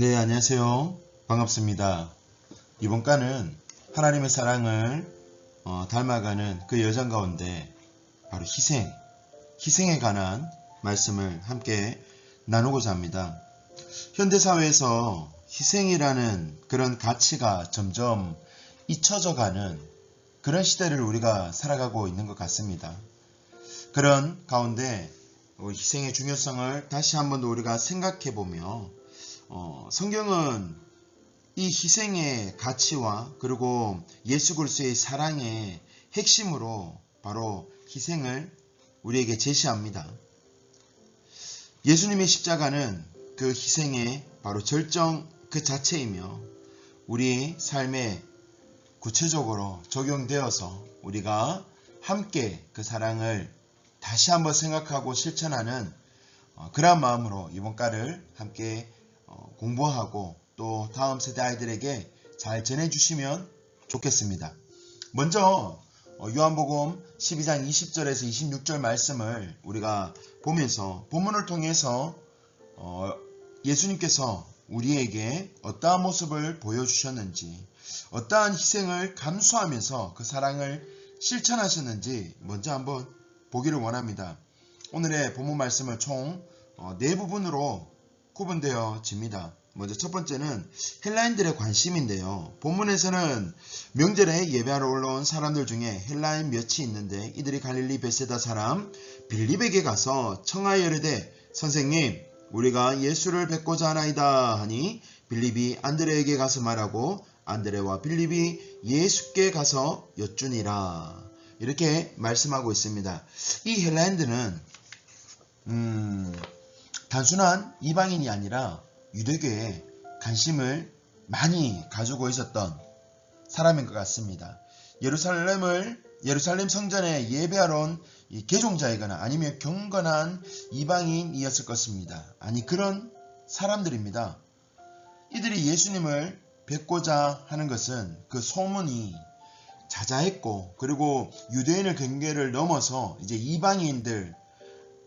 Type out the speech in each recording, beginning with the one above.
네, 안녕하세요. 반갑습니다. 이번 가는 하나님의 사랑을 어, 닮아가는 그 여정 가운데 바로 희생, 희생에 관한 말씀을 함께 나누고자 합니다. 현대사회에서 희생이라는 그런 가치가 점점 잊혀져 가는 그런 시대를 우리가 살아가고 있는 것 같습니다. 그런 가운데 희생의 중요성을 다시 한번 더 우리가 생각해 보며 어, 성경은 이 희생의 가치와 그리고 예수 그리스도의 사랑의 핵심으로 바로 희생을 우리에게 제시합니다. 예수님의 십자가는 그 희생의 바로 절정 그 자체이며 우리 삶에 구체적으로 적용되어서 우리가 함께 그 사랑을 다시 한번 생각하고 실천하는 어, 그러한 마음으로 이번 가를 함께 어, 공부하고 또 다음 세대 아이들에게 잘 전해주시면 좋겠습니다. 먼저 어, 요한복음 12장 20절에서 26절 말씀을 우리가 보면서 본문을 통해서 예수님께서 우리에게 어떠한 모습을 보여주셨는지 어떠한 희생을 감수하면서 그 사랑을 실천하셨는지 먼저 한번 보기를 원합니다. 오늘의 본문 말씀을 총 네 부분으로 구분되어 집니다. 먼저 첫 번째는 헬라인들의 관심인데요. 본문에서는 명절에 예배하러 올라온 사람들 중에 헬라인 몇이 있는데 이들이 갈릴리 베세다 사람 빌립에게 가서 청하여 이르되 선생님 우리가 예수를 뵙고자 하나이다 하니 빌립이 안드레에게 가서 말하고 안드레와 빌립이 예수께 가서 여쭈니라. 이렇게 말씀하고 있습니다. 이 헬라인들은 음, 단순한 이방인이 아니라 유대교에 관심을 많이 가지고 있었던 사람인 것 같습니다. 예루살렘을 예루살렘 성전에 예배하러 온 개종자이거나 아니면 경건한 이방인이었을 것입니다. 아니 그런 사람들입니다. 이들이 예수님을 뵙고자 하는 것은 그 소문이 자자했고 그리고 유대인의 경계를 넘어서 이제 이방인들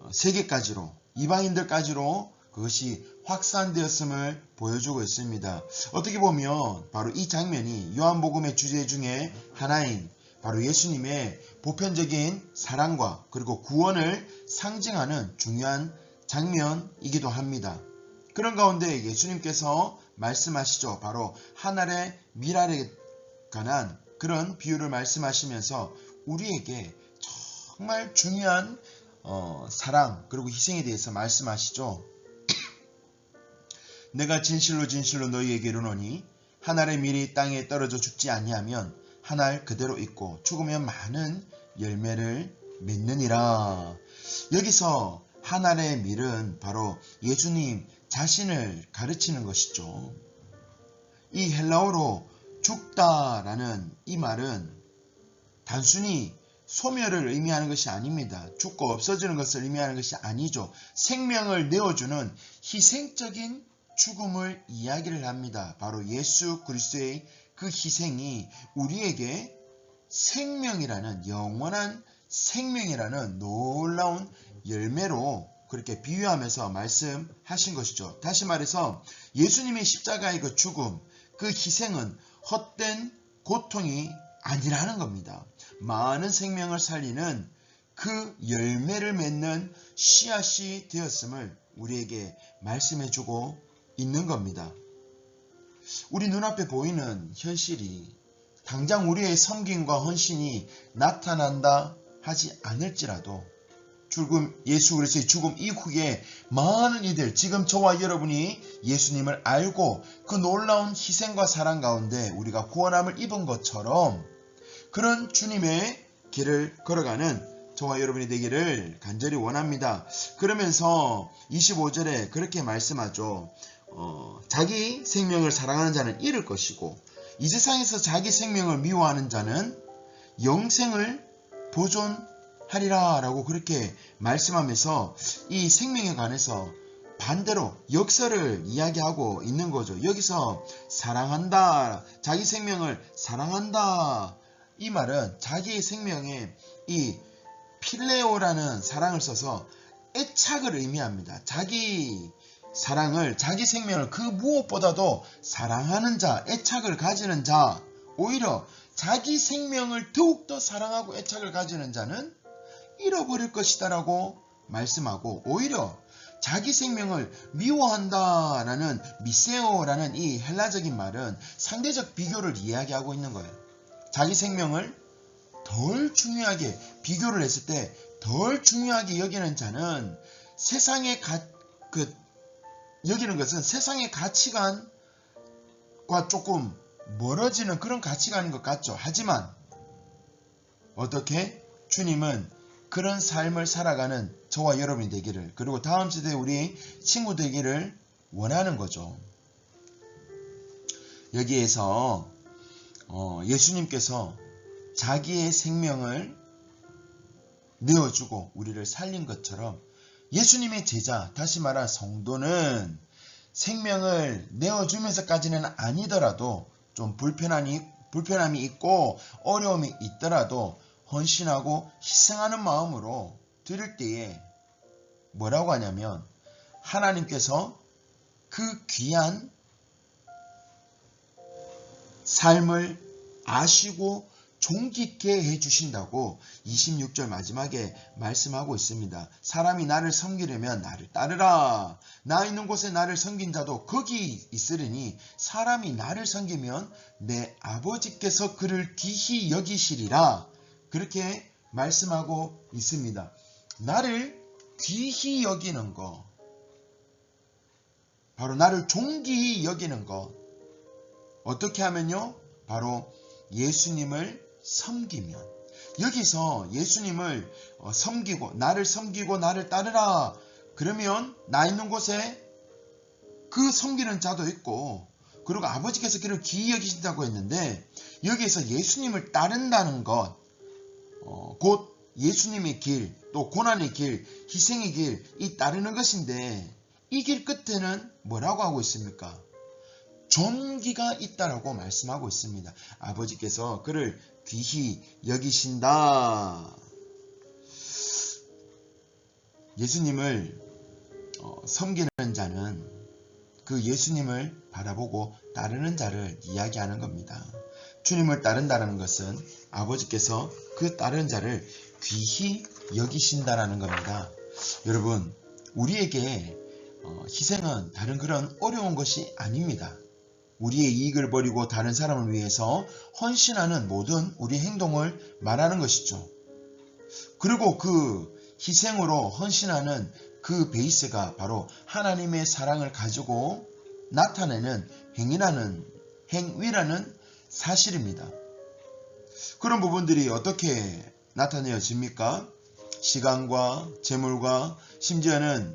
어, 세계까지로 이방인들까지로 그것이 확산되었음을 보여주고 있습니다. 어떻게 보면 바로 이 장면이 요한복음의 주제 중에 하나인 바로 예수님의 보편적인 사랑과 그리고 구원을 상징하는 중요한 장면이기도 합니다. 그런 가운데 예수님께서 말씀하시죠. 바로 하늘의 미랄에 관한 그런 비유를 말씀하시면서 우리에게 정말 중요한 어, 사랑 그리고 희생에 대해서 말씀하시죠. 내가 진실로 진실로 너희에게 이르노니 한 알의 밀이 땅에 떨어져 죽지 아니하면 한 알 그대로 있고 죽으면 많은 열매를 맺느니라. 여기서 한 알의 밀은 바로 예수님 자신을 가르치는 것이죠. 이 헬라어로 죽다라는 이 말은 단순히 소멸을 의미하는 것이 아닙니다. 죽고 없어지는 것을 의미하는 것이 아니죠. 생명을 내어주는 희생적인 죽음을 이야기를 합니다. 바로 예수 그리스도의 그 희생이 우리에게 생명이라는 영원한 생명이라는 놀라운 열매로 그렇게 비유하면서 말씀하신 것이죠. 다시 말해서 예수님의 십자가의 그 죽음, 그 희생은 헛된 고통이 아니라는 겁니다. 많은 생명을 살리는 그 열매를 맺는 씨앗이 되었음을 우리에게 말씀해주고 있는 겁니다. 우리 눈앞에 보이는 현실이 당장 우리의 섬김과 헌신이 나타난다 하지 않을지라도 죽음 예수 그리스도의 죽음 이후에 많은 이들 지금 저와 여러분이 예수님을 알고 그 놀라운 희생과 사랑 가운데 우리가 구원함을 입은 것처럼 그런 주님의 길을 걸어가는 저와 여러분이 되기를 간절히 원합니다. 그러면서 25절에 그렇게 말씀하죠. 어, 자기 생명을 사랑하는 자는 잃을 것이고 이 세상에서 자기 생명을 미워하는 자는 영생을 보존하리라 라고 그렇게 말씀하면서 이 생명에 관해서 반대로 역사를 이야기하고 있는 거죠. 여기서 사랑한다, 자기 생명을 사랑한다 이 말은 자기의 생명에 이 필레오라는 사랑을 써서 애착을 의미합니다. 자기 사랑을 자기 생명을 그 무엇보다도 사랑하는 자, 애착을 가지는 자, 오히려 자기 생명을 더욱더 사랑하고 애착을 가지는 자는 잃어버릴 것이다라고 말씀하고 오히려 자기 생명을 미워한다라는 미세오라는 이 헬라적인 말은 상대적 비교를 이야기하고 있는 거예요. 자기 생명을 덜 중요하게 비교를 했을 때 덜 중요하게 여기는 자는 세상의 가, 그 여기는 것은 세상의 가치관과 조금 멀어지는 그런 가치관인 것 같죠. 하지만 어떻게 주님은 그런 삶을 살아가는 저와 여러분이 되기를 그리고 다음 세대 우리 친구 되기를 원하는 거죠. 여기에서 어, 예수님께서 자기의 생명을 내어주고 우리를 살린 것처럼 예수님의 제자, 다시 말한 성도는 생명을 내어주면서까지는 아니더라도 좀 불편함이, 불편함이 있고 어려움이 있더라도 헌신하고 희생하는 마음으로 드릴 때에 뭐라고 하냐면 하나님께서 그 귀한 삶을 아시고 종깃게 해주신다고 26절 마지막에 말씀하고 있습니다. 사람이 나를 섬기려면 나를 따르라. 나 있는 곳에 나를 섬긴 자도 거기 있으리니 사람이 나를 섬기면 내 아버지께서 그를 귀히 여기시리라. 그렇게 말씀하고 있습니다. 나를 귀히 여기는 것. 바로 나를 존귀히 여기는 것. 어떻게 하면요? 바로 예수님을 섬기면 여기서 예수님을 어, 섬기고 나를 섬기고 나를 따르라 그러면 나 있는 곳에 그 섬기는 자도 있고 그리고 아버지께서 그를 기이 여기신다고 했는데 여기에서 예수님을 따른다는 것, 어, 곧 예수님의 길, 또 고난의 길, 희생의 길, 이 따르는 것인데 이 길 끝에는 뭐라고 하고 있습니까? 존귀가 있다라고 말씀하고 있습니다. 아버지께서 그를 귀히 여기신다. 예수님을 어, 섬기는 자는 그 예수님을 바라보고 따르는 자를 이야기하는 겁니다. 주님을 따른다는 것은 아버지께서 그 따르는 자를 귀히 여기신다라는 겁니다. 여러분, 우리에게 어, 희생은 다른 그런 어려운 것이 아닙니다. 우리의 이익을 버리고 다른 사람을 위해서 헌신하는 모든 우리 행동을 말하는 것이죠. 그리고 그 희생으로 헌신하는 그 베이스가 바로 하나님의 사랑을 가지고 나타내는 행위라는 행위라는 사실입니다. 그런 부분들이 어떻게 나타내어집니까? 시간과 재물과 심지어는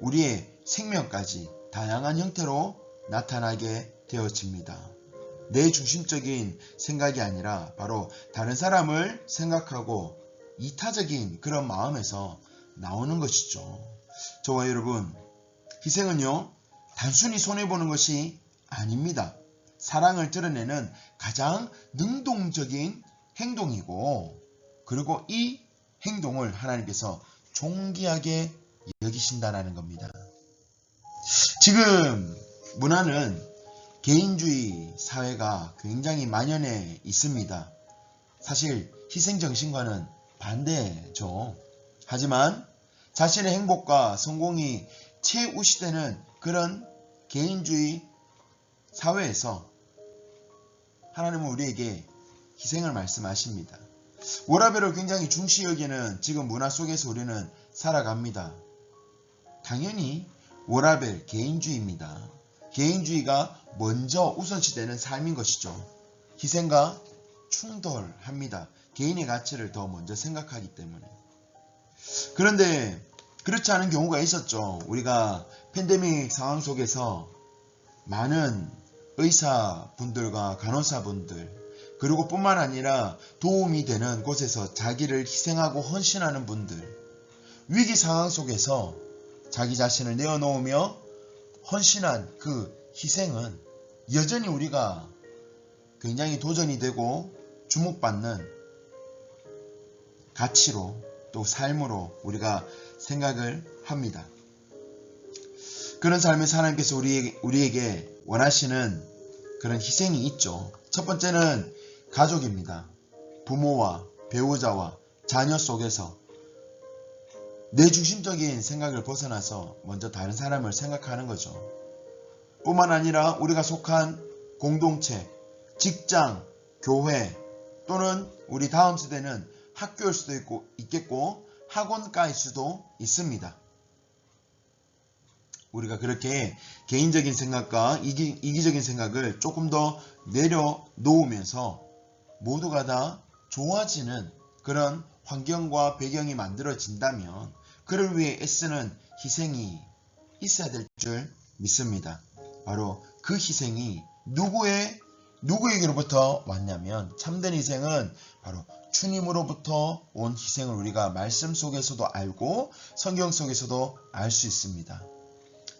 우리의 생명까지 다양한 형태로 나타나게 되어집니다. 내 중심적인 생각이 아니라 바로 다른 사람을 생각하고 이타적인 그런 마음에서 나오는 것이죠. 저와 여러분, 희생은요, 단순히 손해보는 것이 아닙니다. 사랑을 드러내는 가장 능동적인 행동이고, 그리고 이 행동을 하나님께서 존귀하게 여기신다라는 겁니다. 지금 문화는 개인주의 사회가 굉장히 만연해 있습니다. 사실 희생정신과는 반대죠. 하지만 자신의 행복과 성공이 최우시되는 그런 개인주의 사회에서 하나님은 우리에게 희생을 말씀하십니다. 워라벨을 굉장히 중시 여기는 지금 문화 속에서 우리는 살아갑니다. 당연히 워라벨 개인주의입니다. 개인주의가 먼저 우선시되는 삶인 것이죠. 희생과 충돌합니다. 개인의 가치를 더 먼저 생각하기 때문에. 그런데 그렇지 않은 경우가 있었죠. 우리가 팬데믹 상황 속에서 많은 의사분들과 간호사분들 그리고 뿐만 아니라 도움이 되는 곳에서 자기를 희생하고 헌신하는 분들 위기 상황 속에서 자기 자신을 내어놓으며 헌신한 그 희생은 여전히 우리가 굉장히 도전이 되고 주목받는 가치로 또 삶으로 우리가 생각을 합니다. 그런 삶에서 하나님께서 우리, 우리에게 원하시는 그런 희생이 있죠. 첫 번째는 가족입니다. 부모와 배우자와 자녀 속에서 내 중심적인 생각을 벗어나서 먼저 다른 사람을 생각하는 거죠. 뿐만 아니라 우리가 속한 공동체, 직장, 교회 또는 우리 다음 세대는 학교일 수도 있고, 있겠고 학원가일 수도 있습니다. 우리가 그렇게 개인적인 생각과 이기, 이기적인 생각을 조금 더 내려놓으면서 모두가 다 좋아지는 그런 환경과 배경이 만들어진다면 그를 위해 애쓰는 희생이 있어야 될 줄 믿습니다. 바로 그 희생이 누구의 누구에게로부터 왔냐면 참된 희생은 바로 주님으로부터 온 희생을 우리가 말씀 속에서도 알고 성경 속에서도 알 수 있습니다.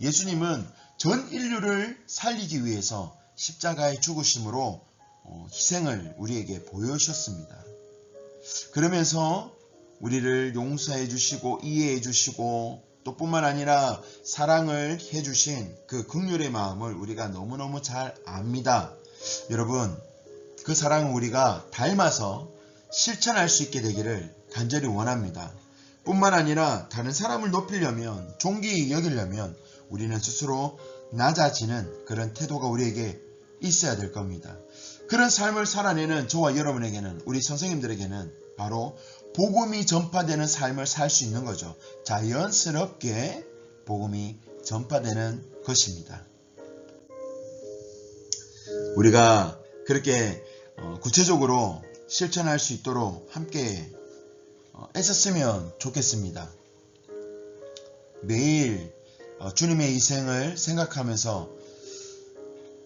예수님은 전 인류를 살리기 위해서 십자가의 죽으심으로 어, 희생을 우리에게 보여주셨습니다. 그러면서 우리를 용서해 주시고 이해해 주시고 또 뿐만 아니라 사랑을 해 주신 그 극률의 마음을 우리가 너무너무 잘 압니다. 여러분 그 사랑을 우리가 닮아서 실천할 수 있게 되기를 간절히 원합니다. 뿐만 아니라 다른 사람을 높이려면 존귀 여기려면 우리는 스스로 낮아지는 그런 태도가 우리에게 있어야 될 겁니다. 그런 삶을 살아내는 저와 여러분에게는 우리 선생님들에게는 바로 복음이 전파되는 삶을 살 수 있는 거죠. 자연스럽게 복음이 전파되는 것입니다. 우리가 그렇게 어, 구체적으로 실천할 수 있도록 함께 어, 애썼으면 좋겠습니다. 매일 어, 주님의 희생을 생각하면서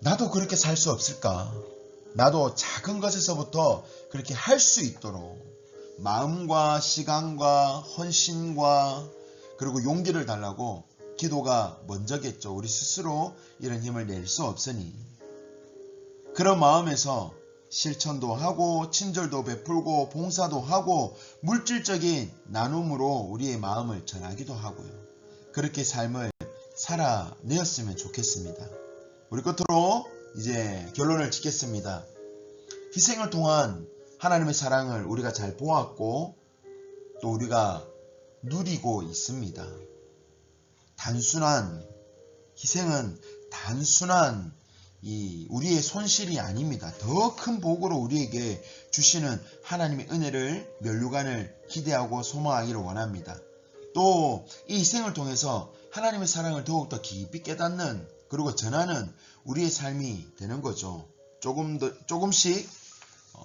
나도 그렇게 살 수 없을까? 나도 작은 것에서부터 그렇게 할 수 있도록 마음과 시간과 헌신과 그리고 용기를 달라고 기도가 먼저겠죠. 우리 스스로 이런 힘을 낼 수 없으니. 그런 마음에서 실천도 하고 친절도 베풀고 봉사도 하고 물질적인 나눔으로 우리의 마음을 전하기도 하고요. 그렇게 삶을 살아내었으면 좋겠습니다. 우리 끝으로 이제 결론을 짓겠습니다. 희생을 통한 하나님의 사랑을 우리가 잘 보았고 또 우리가 누리고 있습니다. 단순한 희생은 단순한 이 우리의 손실이 아닙니다. 더 큰 복으로 우리에게 주시는 하나님의 은혜를 면류관을 기대하고 소망하기를 원합니다. 또 이 희생을 통해서 하나님의 사랑을 더욱더 깊이 깨닫는 그리고 전하는 우리의 삶이 되는 거죠. 조금 더 조금씩 어,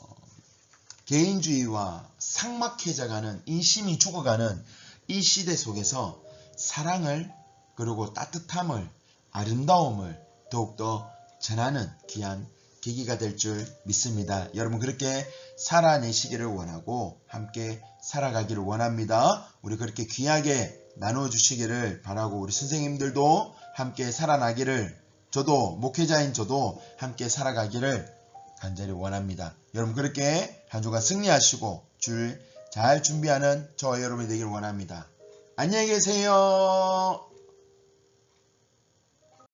개인주의와 삭막해져가는 인심이 죽어가는 이 시대 속에서 사랑을 그리고 따뜻함을 아름다움을 더욱더 전하는 귀한 계기가 될 줄 믿습니다. 여러분 그렇게 살아내시기를 원하고 함께 살아가기를 원합니다. 우리 그렇게 귀하게 나누어 주시기를 바라고 우리 선생님들도 함께 살아나기를 저도 목회자인 저도 함께 살아가기를 간절히 원합니다. 여러분 그렇게 한 주간 승리하시고 줄잘 준비하는 저와 여러분이 되기를 원합니다. 안녕히 계세요.